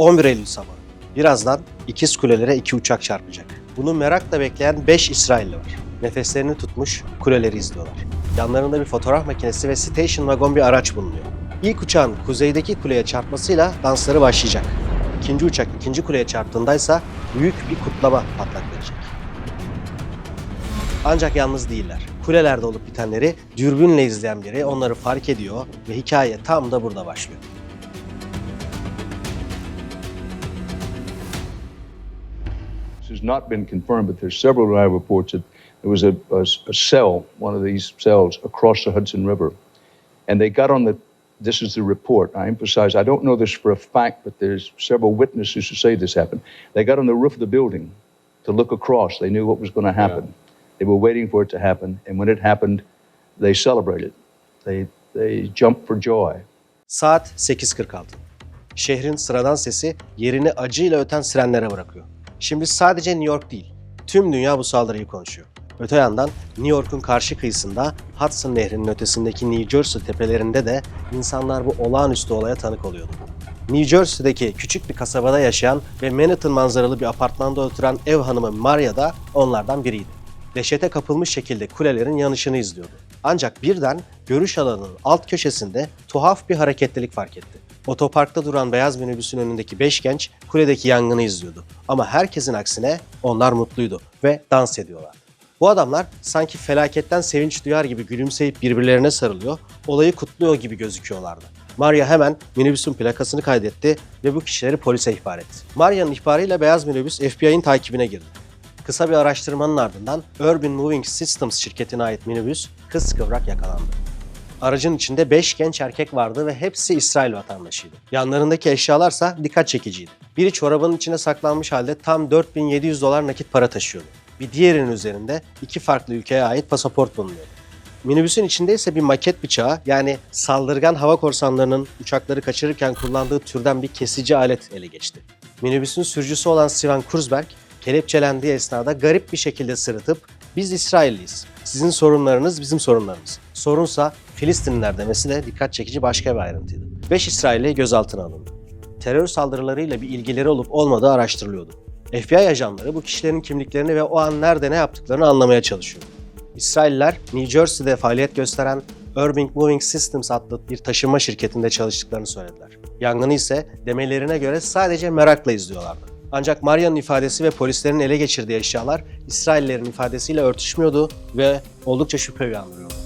11 Eylül sabahı. Birazdan ikiz kulelere iki uçak çarpacak. Bunu merakla bekleyen 5 İsrailli var. Nefeslerini tutmuş kuleleri izliyorlar. Yanlarında bir fotoğraf makinesi ve station wagon bir araç bulunuyor. İlk uçağın kuzeydeki kuleye çarpmasıyla dansları başlayacak. İkinci uçak ikinci kuleye çarptığındaysa büyük bir kutlama patlak verecek. Ancak yalnız değiller. Kulelerde olup bitenleri dürbünle izleyen biri onları fark ediyor ve hikaye tam da burada başlıyor. Has not been confirmed, but there's several reliable reports that there was a, a, a cell, one of these cells, across the Hudson River. And they got on the, this is the report. I emphasize, I don't know this for a fact, but there's several witnesses who say this happened. They got on the roof of the building to look across. They knew what was going to happen. They were waiting for it to happen. And when it happened, they celebrated. They, they jumped for joy. Saat 8.46. Şehrin sıradan sesi yerini acıyla öten sirenlere bırakıyor. Şimdi sadece New York değil, tüm dünya bu saldırıyı konuşuyor. Öte yandan New York'un karşı kıyısında Hudson Nehri'nin ötesindeki New Jersey tepelerinde de insanlar bu olağanüstü olaya tanık oluyordu. New Jersey'deki küçük bir kasabada yaşayan ve Manhattan manzaralı bir apartmanda oturan ev hanımı Maria da onlardan biriydi. Dehşete kapılmış şekilde kulelerin yanışını izliyordu. Ancak birden görüş alanının alt köşesinde tuhaf bir hareketlilik fark etti. Otoparkta duran beyaz minibüsün önündeki beş genç kuledeki yangını izliyordu. Ama herkesin aksine onlar mutluydu ve dans ediyorlardı. Bu adamlar sanki felaketten sevinç duyar gibi gülümseyip birbirlerine sarılıyor, olayı kutluyor gibi gözüküyorlardı. Maria hemen minibüsün plakasını kaydetti ve bu kişileri polise ihbar etti. Maria'nın ihbarıyla beyaz minibüs FBI'nin takibine girdi. Kısa bir araştırmanın ardından Urban Moving Systems şirketine ait minibüs kıskıvrak yakalandı. Aracın içinde 5 genç erkek vardı ve hepsi İsrail vatandaşıydı. Yanlarındaki eşyalarsa dikkat çekiciydi. Biri çorabının içine saklanmış halde tam 4700 dolar nakit para taşıyordu. Bir diğerinin üzerinde iki farklı ülkeye ait pasaport bulunuyordu. Minibüsün içinde ise bir maket bıçağı yani saldırgan hava korsanlarının uçakları kaçırırken kullandığı türden bir kesici alet ele geçti. Minibüsün sürücüsü olan Sivan Kurzberg kelepçelendiği esnada garip bir şekilde sırıtıp biz İsrailliyiz. Sizin sorunlarınız bizim sorunlarımız. Sorunsa Filistinliler demesi de dikkat çekici başka bir ayrıntıydı. 5 İsrailli gözaltına alındı. Terör saldırılarıyla bir ilgileri olup olmadığı araştırılıyordu. FBI ajanları bu kişilerin kimliklerini ve o an nerede ne yaptıklarını anlamaya çalışıyordu. İsrailler New Jersey'de faaliyet gösteren Urban Moving Systems adlı bir taşınma şirketinde çalıştıklarını söylediler. Yangını ise demelerine göre sadece merakla izliyorlardı. Ancak Maria'nın ifadesi ve polislerin ele geçirdiği eşyalar İsraillerin ifadesiyle örtüşmüyordu ve oldukça şüphe uyandırıyordu.